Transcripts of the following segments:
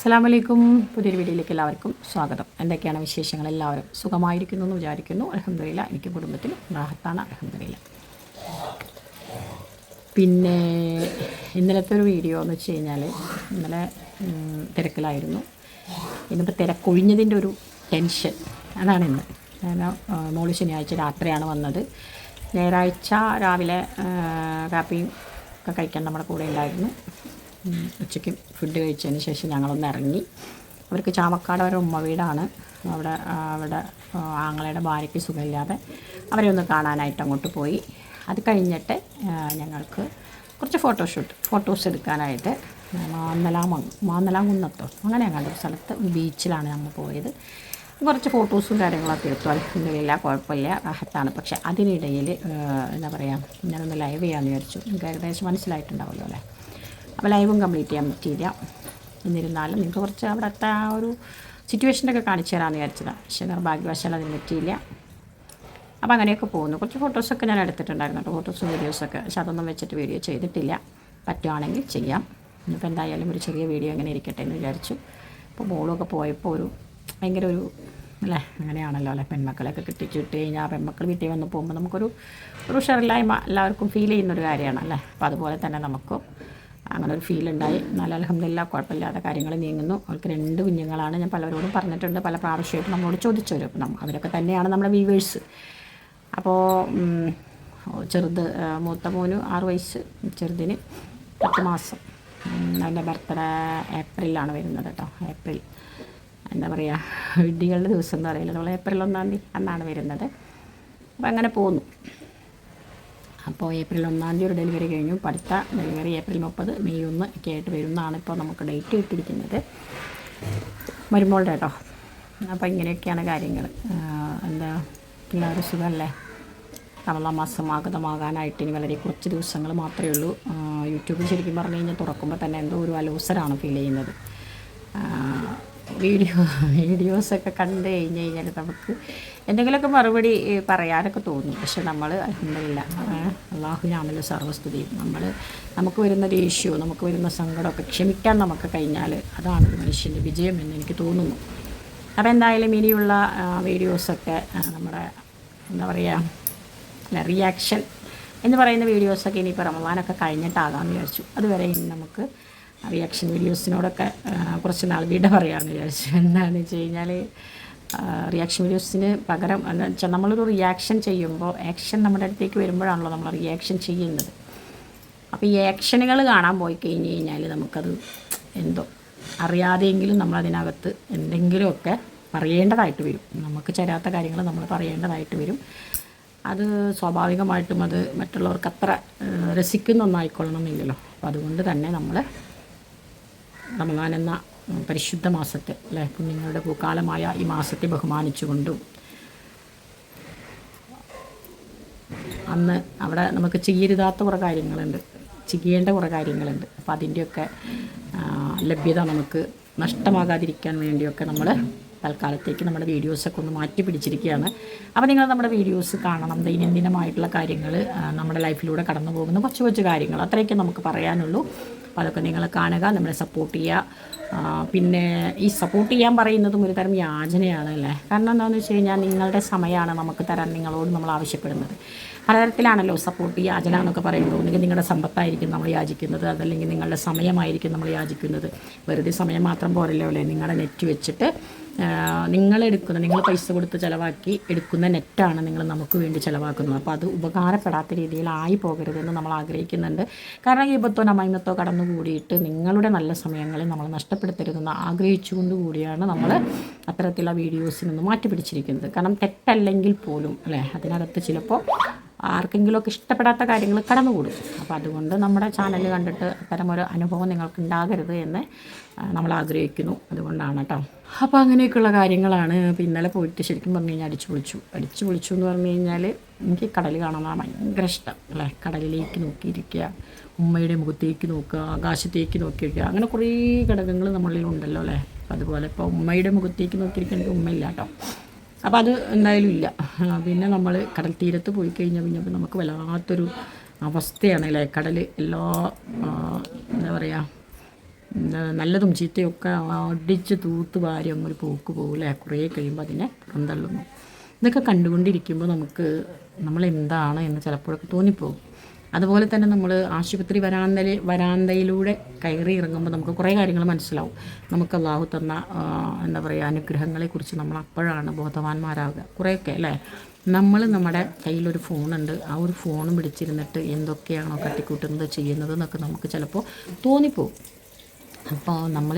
അസ്സാം വലൈക്കും പുതിയൊരു വീഡിയോയിലേക്ക് എല്ലാവർക്കും സ്വാഗതം. എന്തൊക്കെയാണ് വിശേഷങ്ങൾ? എല്ലാവരും സുഖമായിരിക്കുന്നു എന്ന് വിചാരിക്കുന്നു. അലഹമില്ല എനിക്ക് കുടുംബത്തിൽ റാഹത്താണ്. അലഹമില്ല പിന്നെ ഇന്നലത്തെ ഒരു വീഡിയോ എന്ന് വെച്ച് കഴിഞ്ഞാൽ ഇന്നലെ തിരക്കിലായിരുന്നു. ഇന്നിപ്പോൾ തിരക്കൊഴിഞ്ഞതിന്റെ ഒരു ടെൻഷൻ. അതാണ് ഇന്ന്. ഞാൻ മോൾ ശനിയാഴ്ച രാത്രിയാണ് വന്നത്. ഞായറാഴ്ച രാവിലെ കാപ്പിയും ഒക്കെ കഴിക്കാൻ നമ്മുടെ കൂടെ ഉണ്ടായിരുന്നു. ഉച്ചയ്ക്ക് ഫുഡ് കഴിച്ചതിന് ശേഷം ഞങ്ങളൊന്ന് ഇറങ്ങി. അവർക്ക് ചാമക്കാട് അവരുടെ ഉമ്മ വീടാണ്. അവിടെ അവിടെ ആങ്ങളയുടെ ഭാര്യയ്ക്ക് സുഖമില്ലാതെ അവരെ ഒന്ന് കാണാനായിട്ട് അങ്ങോട്ട് പോയി. അത് കഴിഞ്ഞിട്ട് ഞങ്ങൾക്ക് കുറച്ച് ഫോട്ടോഷൂട്ട് ഫോട്ടോസ് എടുക്കാനായിട്ട് മാന്നലാം മാന്നലാംകുന്നത്തോ അങ്ങനെ ഞങ്ങളുടെ സ്ഥലത്ത് ബീച്ചിലാണ് നമ്മൾ പോയത്. കുറച്ച് ഫോട്ടോസും കാര്യങ്ങളൊക്കെ എടുത്തു. അലഹമില്ല കുഴപ്പമില്ല റാഹത്താണ്. പക്ഷേ അതിനിടയിൽ എന്താ പറയുക ഞാനൊന്ന് ലൈവ് ചെയ്യാമെന്ന് വിചാരിച്ചു. നിങ്ങൾക്ക് ഏകദേശം മനസ്സിലായിട്ടുണ്ടാവുമല്ലോ അല്ലേ? അപ്പോൾ ലൈവും കംപ്ലീറ്റ് ചെയ്യാൻ പറ്റിയില്ല. എന്നിരുന്നാലും നിങ്ങൾക്ക് കുറച്ച് അവിടുത്തെ ആ ഒരു സിറ്റുവേഷനൊക്കെ കാണിച്ചു തരാമെന്ന് വിചാരിച്ചതാണ് പക്ഷേ നിർഭാഗ്യവശാൽ അതിന് പറ്റിയില്ല. അപ്പോൾ അങ്ങനെയൊക്കെ പോകുന്നു. കുറച്ച് ഫോട്ടോസൊക്കെ ഞാൻ എടുത്തിട്ടുണ്ടായിരുന്നു കേട്ടോ. ഫോട്ടോസും വീഡിയോസൊക്കെ പക്ഷെ അതൊന്നും വെച്ചിട്ട് വീഡിയോ ചെയ്തിട്ടില്ല. പറ്റുവാണെങ്കിൽ ചെയ്യാം. ഇനിയിപ്പോൾ എന്തായാലും ഒരു ചെറിയ വീഡിയോ എങ്ങനെ ഇരിക്കട്ടെ എന്ന് വിചാരിച്ചു. അപ്പോൾ മോളൊക്കെ പോയപ്പോൾ ഒരു ഭയങ്കര ഒരു അല്ലേ അങ്ങനെയാണല്ലോ അല്ലേ? പെൺമക്കളെയൊക്കെ കിട്ടിച്ചിട്ട് കഴിഞ്ഞാൽ പെൺമക്കൾ വീട്ടിൽ വന്ന് പോകുമ്പോൾ നമുക്കൊരു ഒരു ഉഷറില്ലായ്മ എല്ലാവർക്കും ഫീൽ ചെയ്യുന്നൊരു കാര്യമാണ് അല്ലേ? അപ്പോൾ അതുപോലെ തന്നെ നമുക്കും അങ്ങനെ ഒരു ഫീൽ ഉണ്ടായി. എന്നാൽ അലഹമില്ല കുഴപ്പമില്ലാതെ കാര്യങ്ങൾ നീങ്ങുന്നു. അവർക്ക് രണ്ട് കുഞ്ഞുങ്ങളാണ്. ഞാൻ പലരോടും പറഞ്ഞിട്ടുണ്ട്. പല പ്രാവശ്യമായിട്ട് നമ്മളോട് ചോദിച്ചവരും. അപ്പം നമ്മൾ അവരൊക്കെ തന്നെയാണ് നമ്മുടെ വ്യൂവേഴ്സ് അപ്പോൾ ചെറുത് മൂത്ത മോന് ആറ് വയസ്സ് ചെറുതിന് പത്ത് മാസം. അതിന്റെ ബർത്ത്ഡേ ഏപ്രിലാണ് വരുന്നത് കേട്ടോ. ഏപ്രിൽ. എന്താ പറയുക വിഡ്ഢികളുടെ ദിവസം എന്ന് പറയില്ല നമ്മൾ ഏപ്രിൽ ഒന്നാം തീയതി അന്നാണ് വരുന്നത്. അപ്പോൾ അങ്ങനെ പോന്നു. അപ്പോൾ ഏപ്രിൽ ഒന്നാം തീയതി ഒരു ഡെലിവറി കഴിഞ്ഞു. അടുത്ത ഡെലിവറി ഏപ്രിൽ മുപ്പത് മെയ് ഒന്ന് ഒക്കെ ആയിട്ട് വരുന്നതാണ് ഇപ്പോൾ നമുക്ക് ഡേറ്റ് കിട്ടിയിരിക്കുന്നത് മരുമോളുടെ കേട്ടോ അപ്പോൾ ഇങ്ങനെയൊക്കെയാണ് കാര്യങ്ങൾ. എന്താ എല്ലാവരും സുഖമല്ലേ? റമദാൻ മാസം ആഗതമാകാനായിട്ട് ഇനി വളരെ കുറച്ച് ദിവസങ്ങൾ മാത്രമേ ഉള്ളൂ. യൂട്യൂബ് ശരിക്കും പറഞ്ഞു കഴിഞ്ഞാൽ തുറക്കുമ്പോൾ തന്നെ എന്തോ ഒരു അലോസരാണ് ഫീൽ ചെയ്യുന്നത്. വീഡിയോ വീഡിയോസൊക്കെ കണ്ട് കഴിഞ്ഞ് കഴിഞ്ഞാൽ നമുക്ക് എന്തെങ്കിലുമൊക്കെ മറുപടി പറയാനൊക്കെ തോന്നും. പക്ഷെ നമ്മൾ അലഹമില്ല അള്ളാഹു രാമല്ല സർവസ്തുതിയും നമ്മൾ നമുക്ക് വരുന്ന ഇഷ്യൂ നമുക്ക് വരുന്ന സങ്കടമൊക്കെ ക്ഷമിക്കാൻ നമുക്ക് കഴിഞ്ഞാൽ അതാണ് മനുഷ്യന്റെ വിജയം എന്ന് എനിക്ക് തോന്നുന്നു. അപ്പോൾ എന്തായാലും ഇനിയുള്ള വീഡിയോസൊക്കെ നമ്മുടെ എന്താ പറയുക റിയാക്ഷൻ എന്ന് പറയുന്ന വീഡിയോസൊക്കെ ഇനിയിപ്പോൾ റമവാനൊക്കെ കഴിഞ്ഞിട്ടാകാമെന്ന് വിചാരിച്ചു. അതുവരെ ഇനി നമുക്ക് റിയാക്ഷൻ വീഡിയോസിനോടൊക്കെ കുറച്ച് നാൾ വിട പറയാമെന്ന് വിചാരിച്ചു. എന്താണെന്ന് വെച്ച് കഴിഞ്ഞാൽ റിയാക്ഷൻ വീഡിയോസിന് പകരം എന്ന് വെച്ചാൽ നമ്മളൊരു റിയാക്ഷൻ ചെയ്യുമ്പോൾ ആക്ഷൻ നമ്മുടെ അടുത്തേക്ക് വരുമ്പോഴാണല്ലോ നമ്മൾ റിയാക്ഷൻ ചെയ്യുന്നത്. അപ്പോൾ ഈ ആക്ഷനുകൾ കാണാൻ പോയി കഴിഞ്ഞ് കഴിഞ്ഞാൽ നമുക്കത് എന്തോ അറിയാതെയെങ്കിലും നമ്മളതിനകത്ത് എന്തെങ്കിലുമൊക്കെ പറയേണ്ടതായിട്ട് വരും. നമുക്ക് ചേരാത്ത കാര്യങ്ങൾ നമ്മൾ പറയേണ്ടതായിട്ട് വരും. അത് സ്വാഭാവികമായിട്ടും അത് മറ്റുള്ളവർക്ക് അത്ര രസിക്കുന്ന ഒന്നായിക്കൊള്ളണമെന്നില്ലല്ലോ. അപ്പോൾ അതുകൊണ്ട് തന്നെ നമ്മൾ റമദാൻ എന്ന പരിശുദ്ധ മാസത്തെ അല്ലെ? കുഞ്ഞുങ്ങളുടെ പൂക്കാലമായ ഈ മാസത്തെ ബഹുമാനിച്ചുകൊണ്ടും. അന്ന് അവിടെ നമുക്ക് ചെയ്യരുതാത്ത കുറേ കാര്യങ്ങളുണ്ട്. ചെയ്യേണ്ട കുറേ കാര്യങ്ങളുണ്ട്. അപ്പോൾ അതിന്റെയൊക്കെ ലഭ്യത നമുക്ക് നഷ്ടമാകാതിരിക്കാൻ വേണ്ടിയൊക്കെ നമ്മൾ തൽക്കാലത്തേക്ക് നമ്മുടെ വീഡിയോസൊക്കെ ഒന്ന് മാറ്റി പിടിച്ചിരിക്കുകയാണ്. അപ്പോൾ നിങ്ങൾ നമ്മുടെ വീഡിയോസ് കാണണം. ദൈനംദിനമായിട്ടുള്ള കാര്യങ്ങൾ നമ്മുടെ ലൈഫിലൂടെ കടന്നു പോകുന്ന കൊച്ചു കൊച്ചു കാര്യങ്ങൾ. അത്രയൊക്കെ നമുക്ക് പറയാനുള്ളൂ. അതൊക്കെ നിങ്ങൾ കാണുക നമ്മളെ സപ്പോർട്ട് ചെയ്യുക. പിന്നെ ഈ സപ്പോർട്ട് ചെയ്യാൻ പറയുന്നതും ഒരു തരം യാചനയാണ് അല്ലേ? കാരണം എന്താണെന്ന് വെച്ച് കഴിഞ്ഞാൽ നിങ്ങളുടെ സമയമാണ് നമുക്ക് തരാൻ നിങ്ങളോട് നമ്മൾ ആവശ്യപ്പെടുന്നത്. പലതരത്തിലാണല്ലോ സപ്പോർട്ട് യാചന എന്നൊക്കെ പറയുന്നത് ഒന്നുകിൽ നിങ്ങളുടെ സമ്പത്തായിരിക്കും നമ്മൾ യാചിക്കുന്നത് അതല്ലെങ്കിൽ നിങ്ങളുടെ സമയമായിരിക്കും നമ്മൾ യാചിക്കുന്നത്. വെറുതെ സമയം മാത്രം പോരല്ലോ അല്ലേ? നിങ്ങളുടെ നെറ്റ് വെച്ചിട്ട് നിങ്ങൾ എടുക്കുന്ന നിങ്ങൾ പൈസ കൊടുത്ത് ചിലവാക്കി എടുക്കുന്ന നെറ്റാണ് നിങ്ങൾ നമുക്ക് വേണ്ടി ചിലവാക്കുന്നത്. അപ്പോൾ അത് ഉപകാരപ്പെടാത്ത രീതിയിലായി പോകരുതെന്ന് നമ്മൾ ആഗ്രഹിക്കുന്നുണ്ട്. കാരണം ഇപ്പത്തോ നമൈമത്തോ കടന്നു കൂടിയിട്ട് നിങ്ങളുടെ നല്ല സമയങ്ങളിൽ നമ്മൾ നഷ്ടപ്പെടുത്തരുതെന്ന് ആഗ്രഹിച്ചുകൊണ്ട് കൂടിയാണ് നമ്മൾ അത്തരത്തിലുള്ള വീഡിയോസിൽ നിന്ന് മാറ്റി പിടിച്ചിരിക്കുന്നത് കാരണം തെറ്റല്ലെങ്കിൽ പോലും അല്ലേ? അതിനകത്ത് ചിലപ്പോൾ ആർക്കെങ്കിലുമൊക്കെ ഇഷ്ടപ്പെടാത്ത കാര്യങ്ങൾ കടന്നുകൂടും. അപ്പോൾ അതുകൊണ്ട് നമ്മുടെ ചാനൽ കണ്ടിട്ട് അത്തരമൊരു അനുഭവം നിങ്ങൾക്ക് ഉണ്ടാകരുത് എന്ന് നമ്മൾ ആഗ്രഹിക്കുന്നു. അതുകൊണ്ടാണ് കേട്ടോ അപ്പോൾ അങ്ങനെയൊക്കെയുള്ള കാര്യങ്ങളാണ് അപ്പോൾ ഇന്നലെ പോയിട്ട് ശരിക്കും പറഞ്ഞു കഴിഞ്ഞാൽ അടിച്ചു പൊളിച്ചു. അടിച്ചു പൊളിച്ചു എന്ന് പറഞ്ഞു കഴിഞ്ഞാൽ എനിക്ക് കടൽ കാണാനാണ് ഭയങ്കര ഇഷ്ടം. അല്ലേ? കടലിലേക്ക് നോക്കിയിരിക്കുക ഉമ്മയുടെ മുഖത്തേക്ക് നോക്കുക ആകാശത്തേക്ക് നോക്കിയിരിക്കുക. അങ്ങനെ കുറേ ഘടകങ്ങൾ നമ്മളിലുണ്ടല്ലോ അല്ലേ? അപ്പോൾ അതുപോലെ ഇപ്പോൾ ഉമ്മയുടെ മുഖത്തേക്ക് നോക്കിയിരിക്കേണ്ട ഉമ്മയില്ല കേട്ടോ അപ്പോൾ അത് എന്തായാലും ഇല്ല. പിന്നെ നമ്മൾ കടൽ തീരത്ത് പോയി കഴിഞ്ഞാൽ പിന്നെ നമുക്ക് വല്ലാത്തൊരു അവസ്ഥയാണ് അല്ലേ? കടൽ എല്ലാ എന്താ പറയുക നല്ലതും ചീത്തയൊക്കെ അടിച്ച് തൂത്ത് വാരി അങ്ങ് പോക്ക് പോകില്ലേ കുറേ കഴിയുമ്പോൾ അതിനെ പുറന്തള്ളുന്നു. ഇതൊക്കെ കണ്ടുകൊണ്ടിരിക്കുമ്പോൾ നമുക്ക് നമ്മളെന്താണ് എന്ന് ചിലപ്പോഴൊക്കെ തോന്നിപ്പോകും അതുപോലെ തന്നെ നമ്മൾ ആശുപത്രി വരാന്തയിൽ വരാന്തയിലൂടെ കയറി ഇറങ്ങുമ്പോൾ നമുക്ക് കുറേ കാര്യങ്ങൾ മനസ്സിലാവും. നമുക്ക് അള്ളാഹു തന്ന എന്താ പറയുക അനുഗ്രഹങ്ങളെക്കുറിച്ച് നമ്മൾ അപ്പോഴാണ് ബോധവാന്മാരാകുക കുറേയൊക്കെ അല്ലേ? നമ്മൾ നമ്മുടെ കയ്യിലൊരു ഫോണുണ്ട്. ആ ഒരു ഫോണും പിടിച്ചിരുന്നിട്ട് എന്തൊക്കെയാണോ കട്ടിക്കൂട്ടുന്നത് ചെയ്യുന്നത് എന്നൊക്കെ നമുക്ക് ചിലപ്പോൾ തോന്നിപ്പോവും. അപ്പോൾ നമ്മൾ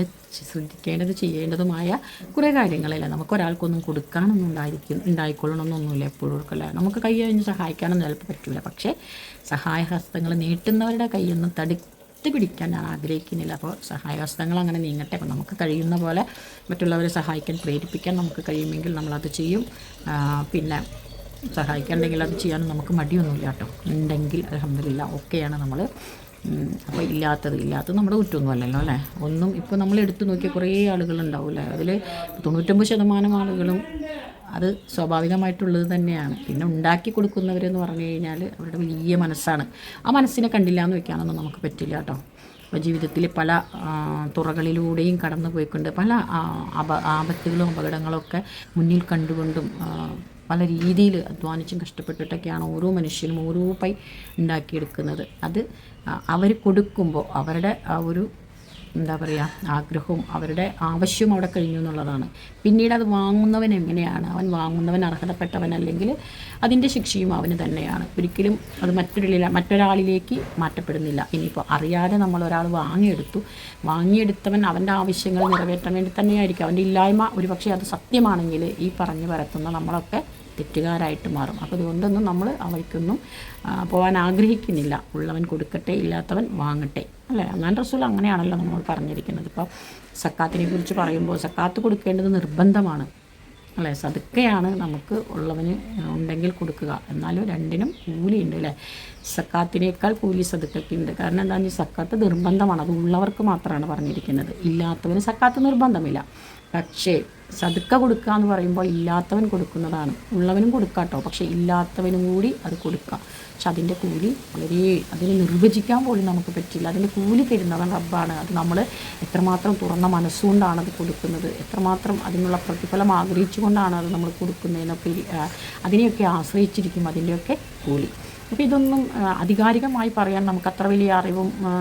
ശ്രദ്ധിക്കേണ്ടത് ചെയ്യേണ്ടതുമായ കുറേ കാര്യങ്ങളല്ല? നമുക്ക് ഒരാൾക്കൊന്നും കൊടുക്കാനൊന്നും ഉണ്ടായിരിക്കും ഉണ്ടായിക്കൊള്ളണമെന്നൊന്നുമില്ല എപ്പോഴും നമുക്ക് കൈ കഴിഞ്ഞ് സഹായിക്കാനൊന്നും ചിലപ്പോൾ പറ്റില്ല പക്ഷേ സഹായഹസ്തങ്ങൾ നീട്ടുന്നവരുടെ കൈയൊന്നും തടുത്ത് പിടിക്കാൻ ഞാൻ ആഗ്രഹിക്കുന്നില്ല. അപ്പോൾ സഹായഹസ്തങ്ങൾ അങ്ങനെ നീങ്ങട്ടെ. അപ്പോൾ നമുക്ക് കഴിയുന്ന പോലെ മറ്റുള്ളവരെ സഹായിക്കാൻ പ്രേരിപ്പിക്കാൻ നമുക്ക് കഴിയുമെങ്കിൽ നമ്മളത് ചെയ്യും. പിന്നെ സഹായിക്കാനുണ്ടെങ്കിൽ അത് ചെയ്യാനും നമുക്ക് മടിയൊന്നുമില്ല കേട്ടോ. ഉണ്ടെങ്കിൽ അലഹമില്ല ഓക്കെയാണ് നമ്മൾ അപ്പോൾ ഇല്ലാത്തത് ഇല്ലാത്തത് നമ്മുടെ കുറ്റമൊന്നുമല്ലല്ലോ അല്ലേ? ഒന്നും ഇപ്പോൾ നമ്മൾ എടുത്തു നോക്കിയ കുറേ ആളുകളുണ്ടാവില്ലേ? അതിൽ തൊണ്ണൂറ്റൊമ്പത് ശതമാനം ആളുകളും അത് സ്വാഭാവികമായിട്ടുള്ളത് തന്നെയാണ്. പിന്നെ ഉണ്ടാക്കി കൊടുക്കുന്നവരെന്ന് പറഞ്ഞു കഴിഞ്ഞാൽ അവരുടെ വലിയ മനസ്സാണ്. ആ മനസ്സിനെ കണ്ടില്ല എന്ന് വെക്കാനൊന്നും നമുക്ക് പറ്റില്ല കേട്ടോ. അപ്പോൾ ജീവിതത്തിൽ പല തുറകളിലൂടെയും കടന്നു പോയിക്കൊണ്ട് പല ആ, അപ ആപത്തുകളും അപകടങ്ങളും ഒക്കെ മുന്നിൽ കണ്ടുകൊണ്ടും പല രീതിയിൽ അധ്വാനിച്ചും കഷ്ടപ്പെട്ടിട്ടൊക്കെയാണ് ഓരോ മനുഷ്യനും ഓരോ പൈ ഉണ്ടാക്കിയെടുക്കുന്നത്. അത് അവർ കൊടുക്കുമ്പോൾ അവരുടെ ആ ഒരു എന്താ പറയുക ആഗ്രഹവും അവരുടെ ആവശ്യവും അവിടെ കഴിഞ്ഞു എന്നുള്ളതാണ്. പിന്നീട് അത് വാങ്ങുന്നവൻ എങ്ങനെയാണ്? അവൻ വാങ്ങുന്നവൻ അർഹതപ്പെട്ടവനല്ലെങ്കിൽ അതിന്റെ ശിക്ഷയും അവന് തന്നെയാണ്. ഒരിക്കലും അത് മറ്റൊരു മറ്റൊരാളിലേക്ക് മാറ്റപ്പെടുന്നില്ല. ഇനിയിപ്പോൾ അറിയാതെ നമ്മൾ ഒരാൾ വാങ്ങിയെടുത്തു. വാങ്ങിയെടുത്തവൻ അവന്റെ ആവശ്യങ്ങൾ നിറവേറ്റാൻ വേണ്ടി തന്നെയായിരിക്കും. അവന്റെ ഇല്ലായ്മ ഒരുപക്ഷെ അത് സത്യമാണെങ്കിൽ ഈ പറഞ്ഞു പരത്തുന്ന നമ്മളൊക്കെ തെറ്റുകാരായിട്ട് മാറും. അപ്പോൾ അതുകൊണ്ടൊന്നും നമ്മൾ അവയ്ക്കൊന്നും പോകാൻ ആഗ്രഹിക്കുന്നില്ല. ഉള്ളവൻ കൊടുക്കട്ടെ ഇല്ലാത്തവൻ വാങ്ങട്ടെ. അല്ലേ? അന്നാൻ റസൂൽ അങ്ങനെയാണല്ലോ നമ്മൾ പറഞ്ഞിരിക്കുന്നത്. ഇപ്പോൾ സക്കാത്തിനെ കുറിച്ച് പറയുമ്പോൾ സക്കാത്ത് കൊടുക്കേണ്ടത് നിർബന്ധമാണ്. അല്ലേ? സതുക്കയാണ് നമുക്ക് ഉള്ളവന് ഉണ്ടെങ്കിൽ കൊടുക്കുക. എന്നാലും രണ്ടിനും കൂലിയുണ്ട് അല്ലേ? സക്കാത്തിനേക്കാൾ കൂലി സതുക്കയ്ക്കുണ്ട് കാരണം എന്താണെന്ന് വെച്ചാൽ സക്കാത്ത് നിർബന്ധമാണ്. അത് ഉള്ളവർക്ക് മാത്രമാണ് പറഞ്ഞിരിക്കുന്നത്. ഇല്ലാത്തവന് സക്കാത്ത് നിർബന്ധമില്ല. പക്ഷേ സതുക്ക കൊടുക്കുക എന്ന് പറയുമ്പോൾ ഇല്ലാത്തവൻ കൊടുക്കുന്നതാണ്. ഉള്ളവനും കൊടുക്കാം കേട്ടോ പക്ഷേ ഇല്ലാത്തവനും കൂടി അത് കൊടുക്കാം പക്ഷെ അതിന്റെ കൂലി വളരെ അതിന് നിർവചിക്കാൻ പോലും നമുക്ക് പറ്റില്ല. അതിന്റെ കൂലി തരുന്നവൻ റബ്ബാണ്. അത് നമ്മൾ എത്രമാത്രം തുറന്ന മനസ്സുകൊണ്ടാണ് അത് കൊടുക്കുന്നത്? എത്രമാത്രം അതിനുള്ള പ്രതിഫലം ആഗ്രഹിച്ചുകൊണ്ടാണ് അത് നമ്മൾ കൊടുക്കുന്നതിനൊക്കെ അതിനെയൊക്കെ ആശ്രയിച്ചിരിക്കും അതിന്റെയൊക്കെ കൂലി. അപ്പോൾ ഇതൊന്നും ആധികാരികമായി പറയാൻ നമുക്ക് അത്ര വലിയ അറിവും ആ,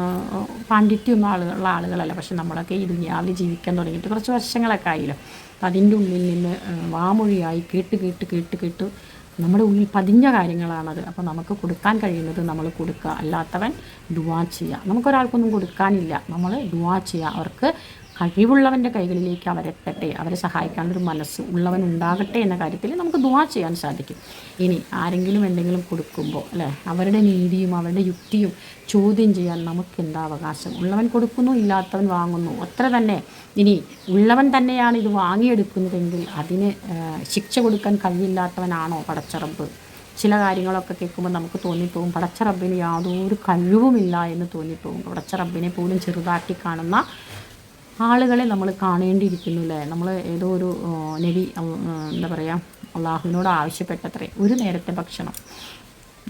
പാണ്ഡിത്യമൊന്നും ഉള്ള ആളുകളല്ല. പക്ഷെ നമ്മളൊക്കെ ഈ ദുനിയാവിൽ ജീവിക്കാൻ തുടങ്ങിയിട്ട് കുറച്ച് വർഷങ്ങളൊക്കെ ആയില്ല. അതിന്റെ ഉള്ളിൽ നിന്ന് വാമൊഴിയായി കേട്ട് കേട്ട് കേട്ട് കേട്ട് നമ്മുടെ ഉള്ളിൽ പതിഞ്ഞ കാര്യങ്ങളാണത്. അപ്പോൾ നമുക്ക് കൊടുക്കാൻ കഴിയുന്നത് നമ്മൾ കൊടുക്കുക. അല്ലാത്തവൻ ദുവാ ചെയ്യുക നമുക്കൊരാൾക്കൊന്നും കൊടുക്കാനില്ല. നമ്മൾ ദുവാ ചെയ്യുക അവർക്ക് കഴിവുള്ളവന്റെ കൈകളിലേക്ക് അവരെത്തട്ടെ അവരെ സഹായിക്കാനൊരു മനസ്സ് ഉള്ളവൻ ഉണ്ടാകട്ടെ എന്ന കാര്യത്തിൽ നമുക്ക് ദുവാ ചെയ്യാൻ സാധിക്കും. ഇനി ആരെങ്കിലും എന്തെങ്കിലും കൊടുക്കുമ്പോൾ അല്ലേ അവരുടെ നീതിയും അവരുടെ യുക്തിയും ചോദ്യം ചെയ്യാൻ നമുക്ക് എന്താ അവകാശം? ഉള്ളവൻ കൊടുക്കുന്നു ഇല്ലാത്തവൻ വാങ്ങുന്നു. അത്ര തന്നെ. ഇനി ഉള്ളവൻ തന്നെയാണ് ഇത് വാങ്ങിയെടുക്കുന്നതെങ്കിൽ അതിന് ശിക്ഷ കൊടുക്കാൻ കഴിവില്ലാത്തവനാണോ പടച്ചറബ്? ചില കാര്യങ്ങളൊക്കെ കേൾക്കുമ്പോൾ നമുക്ക് തോന്നിപ്പോകും പടച്ച റബ്ബിന് യാതൊരു കഴിവുമില്ല എന്ന് തോന്നിപ്പോകും. പടച്ച റബ്ബിനെ പോലും ചെറുതാക്കി കാണുന്ന ആളുകളെ നമ്മൾ കാണേണ്ടിയിരിക്കുന്നു അല്ലേ നമ്മൾ ഏതോ ഒരു നബി എന്താ പറയുക അള്ളാഹുവിനോട് ആവശ്യപ്പെട്ടത്രേ ഒരു നേരത്തെ ഭക്ഷണം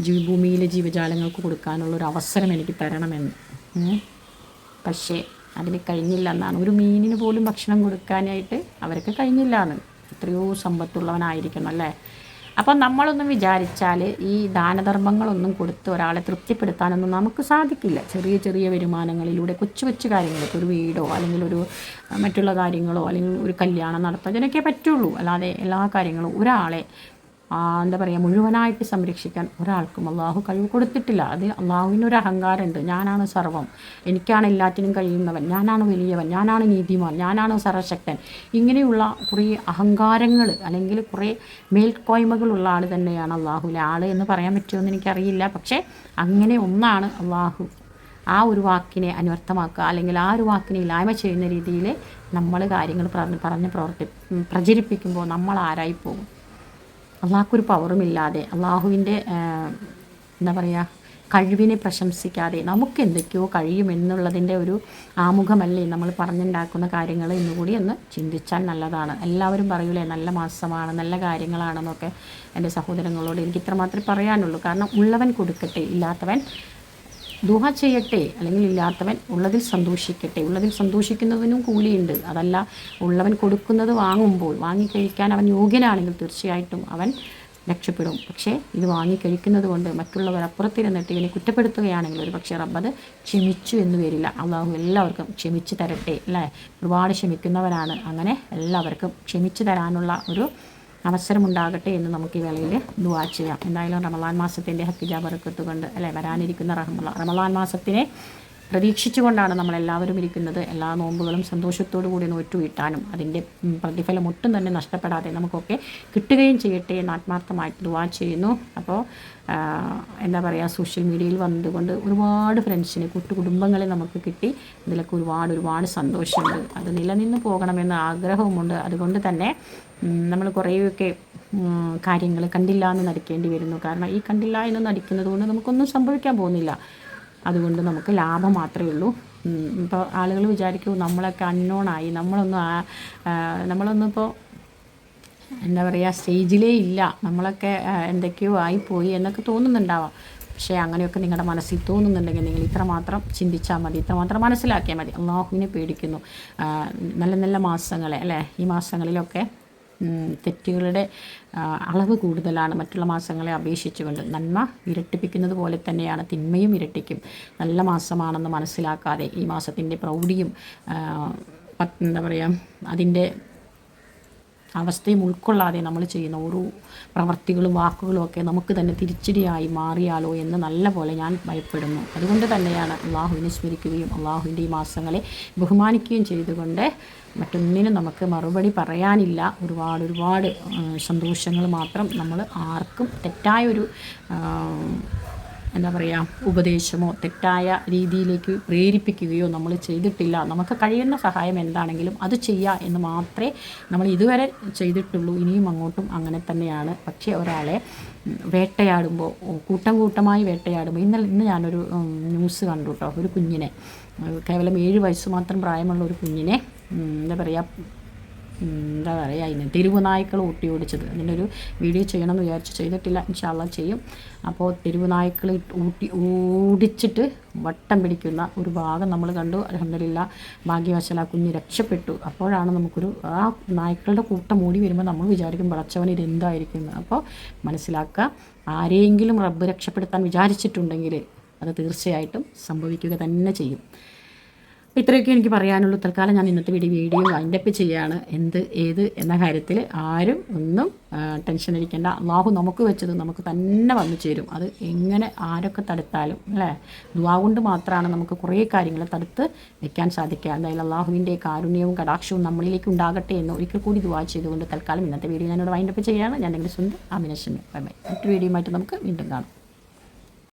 ജീവഭൂമിയിലെ ജീവജാലങ്ങൾക്ക് കൊടുക്കാനുള്ള ഒരു അവസരം എനിക്ക് തരണമെന്ന്. പക്ഷേ അതിന് കഴിഞ്ഞില്ല എന്നാണ്. ഒരു മീനിന് പോലും ഭക്ഷണം കൊടുക്കാനായിട്ട് അവർക്ക് കഴിഞ്ഞില്ല എന്ന്. എത്രയോ സമ്പത്തുള്ളവനായിരിക്കണം അല്ലേ? അപ്പം നമ്മളൊന്നും വിചാരിച്ചാൽ ഈ ദാനധർമ്മങ്ങളൊന്നും കൊടുത്ത് ഒരാളെ തൃപ്തിപ്പെടുത്താനൊന്നും നമുക്ക് സാധിക്കില്ല. ചെറിയ ചെറിയ വരുമാനങ്ങളിലൂടെ കൊച്ചു കൊച്ചു കാര്യങ്ങൾ ഇപ്പോൾ ഒരു വീടോ അല്ലെങ്കിൽ ഒരു മറ്റുള്ള കാര്യങ്ങളോ അല്ലെങ്കിൽ ഒരു കല്യാണം നടത്താൻ ഇതിനൊക്കെ പറ്റുള്ളൂ. അല്ലാതെ എല്ലാ കാര്യങ്ങളും ഒരാളെ എന്താ പറയുക മുഴുവനായിട്ട് സംരക്ഷിക്കാൻ ഒരാൾക്കും അള്ളാഹു കഴിവ് കൊടുത്തിട്ടില്ല. അത് അള്ളാഹുവിനൊരു അഹങ്കാരമുണ്ട്. ഞാനാണ് സർവം. എനിക്കാണ് എല്ലാറ്റിനും കഴിയുന്നവൻ. ഞാനാണ് വലിയവൻ. ഞാനാണ് നീതിമാൻ. ഞാനാണ് സർവശക്തൻ. ഇങ്ങനെയുള്ള കുറേ അഹങ്കാരങ്ങൾ അല്ലെങ്കിൽ കുറേ മേൽക്കോയ്മകളുള്ള ആൾ തന്നെയാണ് അള്ളാഹുവിലെ ആൾ എന്ന് പറയാൻ പറ്റുമെന്ന് എനിക്കറിയില്ല. പക്ഷേ അങ്ങനെ ഒന്നാണ് അള്ളാഹു ആ ഒരു വാക്കിനെ അന്വർത്ഥമാക്കുക അല്ലെങ്കിൽ ആ ഒരു വാക്കിനെ ഇല്ലായ്മ ചെയ്യുന്ന രീതിയിൽ നമ്മൾ കാര്യങ്ങൾ പറഞ്ഞ് പറഞ്ഞ് പ്രവർത്തി പ്രചരിപ്പിക്കുമ്പോൾ നമ്മൾ ആരായി പോകും അള്ളാഹ്ക്കൊരു പവറുമില്ലാതെ അള്ളാഹുവിന്റെ എന്താ പറയുക കഴിവിനെ പ്രശംസിക്കാതെ നമുക്ക് എന്തൊക്കെയോ കഴിയുമെന്നുള്ളതിന്റെ ഒരു ആമുഖമല്ലേ നമ്മൾ പറഞ്ഞുണ്ടാക്കുന്ന കാര്യങ്ങൾ ഇന്നുകൂടി ഒന്ന് ചിന്തിച്ചാൽ നല്ലതാണ്. എല്ലാവരും പറയൂലേ നല്ല മാസമാണ് നല്ല കാര്യങ്ങളാണെന്നൊക്കെ എന്റെ സഹോദരങ്ങളോട് എനിക്ക് ഇത്രമാത്രമേ പറയാനുള്ളൂ. കാരണം ഉള്ളവൻ കൊടുക്കട്ടെ ഇല്ലാത്തവൻ ദുഹ ചെയ്യട്ടെ അല്ലെങ്കിൽ ഇല്ലാത്തവൻ ഉള്ളതിൽ സന്തോഷിക്കട്ടെ. ഉള്ളതിൽ സന്തോഷിക്കുന്നവനും കൂലിയുണ്ട്. അതല്ല ഉള്ളവൻ കൊടുക്കുന്നത് വാങ്ങുമ്പോൾ വാങ്ങിക്കഴിക്കാൻ അവൻ യോഗ്യനാണെങ്കിൽ തീർച്ചയായിട്ടും അവൻ രക്ഷപ്പെടും. പക്ഷേ ഇത് വാങ്ങിക്കഴിക്കുന്നത് കൊണ്ട് മറ്റുള്ളവർ അപ്പുറത്തിരുന്നിട്ട് ഇവനെ കുറ്റപ്പെടുത്തുകയാണെങ്കിൽ ഒരു പക്ഷേ റബ്ബത് ക്ഷമിച്ചു എന്ന് വരില്ല. അള്ളാഹു എല്ലാവർക്കും ക്ഷമിച്ചു തരട്ടെ അല്ലേ? ഒരുപാട് ക്ഷമിക്കുന്നവരാണ്. അങ്ങനെ എല്ലാവർക്കും ക്ഷമിച്ചു തരാനുള്ള ഒരു അവസരമുണ്ടാകട്ടെ എന്ന് നമുക്ക് ഈ വേളയിൽ ദുവാ ചെയ്യാം. എന്തായാലും റമലാൻ മാസത്തിന്റെ ബറക്കത്ത് കൊണ്ട് അല്ലെ വരാനിരിക്കുന്ന റഹ്മ റമലാൻ മാസത്തിനെ പ്രതീക്ഷിച്ചുകൊണ്ടാണ് നമ്മളെല്ലാവരും ഇരിക്കുന്നത്. എല്ലാ നോമ്പുകളും സന്തോഷത്തോടു കൂടി നോറ്റുവിട്ടാനും അതിന്റെ പ്രതിഫലം ഒട്ടും തന്നെ നഷ്ടപ്പെടാതെ നമുക്കൊക്കെ കിട്ടുകയും ചെയ്യട്ടെ എന്ന് ആത്മാർത്ഥമായിട്ട് ദുവാ ചെയ്യുന്നു. അപ്പോൾ എന്താ പറയുക സോഷ്യൽ മീഡിയയിൽ വന്നതുകൊണ്ട് ഒരുപാട് ഫ്രണ്ട്സിനെ കുട്ടുകുടുംബങ്ങളെ നമുക്ക് കിട്ടി. ഇതിലൊക്കെ ഒരുപാട് ഒരുപാട് സന്തോഷമുണ്ട്. അത് നിലനിന്ന് പോകണമെന്ന് ആഗ്രഹവുമുണ്ട്. അതുകൊണ്ട് തന്നെ നമ്മൾ കുറേയൊക്കെ കാര്യങ്ങൾ കണ്ടില്ല എന്ന് നടിക്കേണ്ടി വരുന്നു. കാരണം ഈ കണ്ടില്ല എന്ന് നടിക്കുന്നത് കൊണ്ട് നമുക്കൊന്നും സംഭവിക്കാൻ പോകുന്നില്ല. അതുകൊണ്ട് നമുക്ക് ലാഭം മാത്രമേ ഉള്ളൂ. ഇപ്പോൾ ആളുകൾ വിചാരിക്കൂ നമ്മളൊക്കെ അൺനോണായി നമ്മളൊന്നും നമ്മളൊന്നും ഇപ്പോൾ എന്താ പറയുക സ്റ്റേജിലേ ഇല്ല. നമ്മളൊക്കെ എന്തൊക്കെയോ ആയിപ്പോയി എന്നൊക്കെ തോന്നുന്നുണ്ടാവാം. പക്ഷേ അങ്ങനെയൊക്കെ നിങ്ങളുടെ മനസ്സിൽ തോന്നുന്നുണ്ടെങ്കിൽ നിങ്ങൾ ഇത്രമാത്രം ചിന്തിച്ചാൽ മതി. ഇത്രമാത്രം മനസ്സിലാക്കിയാൽ മതി. അള്ളാഹുവിനെ പേടിക്കുന്നു. നല്ല നല്ല മാസങ്ങളെ അല്ലേ? ഈ മാസങ്ങളിലൊക്കെ തെറ്റുകളുടെ അളവ് കൂടുതലാണ് മറ്റുള്ള മാസങ്ങളെ അപേക്ഷിച്ചുകൊണ്ട്. നന്മ ഇരട്ടിപ്പിക്കുന്നത് പോലെ തന്നെയാണ് തിന്മയും ഇരട്ടിക്കും. നല്ല മാസമാണെന്ന് മനസ്സിലാക്കാതെ ഈ മാസത്തിന്റെ പ്രൗഢിയും എന്താ പറയുക അതിന്റെ അവസ്ഥയും ഉൾക്കൊള്ളാതെ നമ്മൾ ചെയ്യുന്ന ഓരോ പ്രവർത്തികളും വാക്കുകളും ഒക്കെ നമുക്ക് തന്നെ തിരിച്ചടിയായി മാറിയാലോ എന്ന് നല്ല പോലെ ഞാൻ ഭയപ്പെടുന്നു. അതുകൊണ്ട് തന്നെയാണ് അള്ളാഹുവിനെ സ്മരിക്കുകയും അള്ളാഹുവിന്റെ ഈ മാസങ്ങളെ ബഹുമാനിക്കുകയും ചെയ്തുകൊണ്ട് മറ്റൊന്നിനും നമുക്ക് മറുപടി പറയാനില്ല. ഒരുപാട് ഒരുപാട് സന്തോഷങ്ങൾ മാത്രം നമ്മൾ ആർക്കും തെറ്റായൊരു ഒരു എന്താ പറയുക ഉപദേശമോ തെറ്റായ രീതിയിലേക്ക് പ്രേരിപ്പിക്കുകയോ നമ്മൾ ചെയ്തിട്ടില്ല. നമുക്ക് കഴിയുന്ന സഹായം എന്താണെങ്കിലും അത് ചെയ്യുക എന്ന് മാത്രമേ നമ്മൾ ഇതുവരെ ചെയ്തിട്ടുള്ളൂ. ഇനിയും അങ്ങോട്ടും അങ്ങനെ തന്നെയാണ്. പക്ഷേ ഒരാളെ വേട്ടയാടുമ്പോൾ കൂട്ടം കൂട്ടമായി വേട്ടയാടുമ്പോൾ ഇന്നലെ ഇന്ന് ഞാനൊരു ന്യൂസ് കണ്ടു കേട്ടോ ഒരു കുഞ്ഞിനെ കേവലം ഏഴ് വയസ്സ് മാത്രം പ്രായമുള്ള ഒരു കുഞ്ഞിനെ എന്താ പറയുക എന്താ പറയുക അതിന് തെരുവുനായ്ക്കൾ ഊട്ടി ഓടിച്ചത്. അതിന്റെ ഒരു വീഡിയോ ചെയ്യണമെന്ന് വിചാരിച്ച് ചെയ്തിട്ടില്ല. ഇൻഷാല്ല ചെയ്യും. അപ്പോൾ തെരുവുനായ്ക്കൾ ഊട്ടി ഓടിച്ചിട്ട് വട്ടം പിടിക്കുന്ന ഒരു ഭാഗം നമ്മൾ കണ്ടു. അലഹമില്ല ഭാഗ്യവശാൽ കുഞ്ഞ് രക്ഷപ്പെട്ടു. അപ്പോഴാണ് നമുക്കൊരു ആ നായ്ക്കളുടെ കൂട്ടം ഓടി വരുമ്പോൾ നമ്മൾ വിചാരിക്കും പടച്ചവൻ ഇത് എന്തായിരിക്കും അപ്പോൾ മനസ്സിലാക്കുക ആരെയെങ്കിലും റബ്ബ് രക്ഷപ്പെടുത്താൻ വിചാരിച്ചിട്ടുണ്ടെങ്കിൽ അത് തീർച്ചയായിട്ടും സംഭവിക്കുക തന്നെ ചെയ്യും. അപ്പോൾ ഇത്രയൊക്കെ എനിക്ക് പറയാനുള്ളൂ. തൽക്കാലം ഞാൻ ഇന്നത്തെ വീഡിയോ വീഡിയോ വൈൻഡപ്പ് ചെയ്യുകയാണ് എന്ത് ഏത് എന്ന കാര്യത്തിൽ ആരും ഒന്നും ടെൻഷൻ അടിക്കേണ്ട. അള്ളാഹു നമുക്ക് വെച്ചത് നമുക്ക് തന്നെ വന്നു ചേരും. അത് എങ്ങനെ ആരൊക്കെ തടുത്താലും അല്ലേ? ദുവാ കൊണ്ട് മാത്രമാണ് നമുക്ക് കുറേ കാര്യങ്ങൾ തടുത്ത് വെക്കാൻ സാധിക്കുക. എന്തായാലും അള്ളാഹുവിന്റെ കാരുണ്യവും കടാക്ഷവും നമ്മളിലേക്ക് ഉണ്ടാകട്ടെ എന്ന് ഒരിക്കൽ കൂടി ദുവാ ചെയ്തുകൊണ്ട് തൽക്കാലം ഇന്നത്തെ വീഡിയോ ഞാനിവിടെ വൈൻഡപ്പ് ചെയ്യുകയാണ് ഞാൻ നിങ്ങളുടെ സ്വന്തം ആമിനശ്വമി ബൈ ബൈ. മറ്റൊരു വീഡിയോയുമായിട്ട് നമുക്ക് വീണ്ടും കാണാം.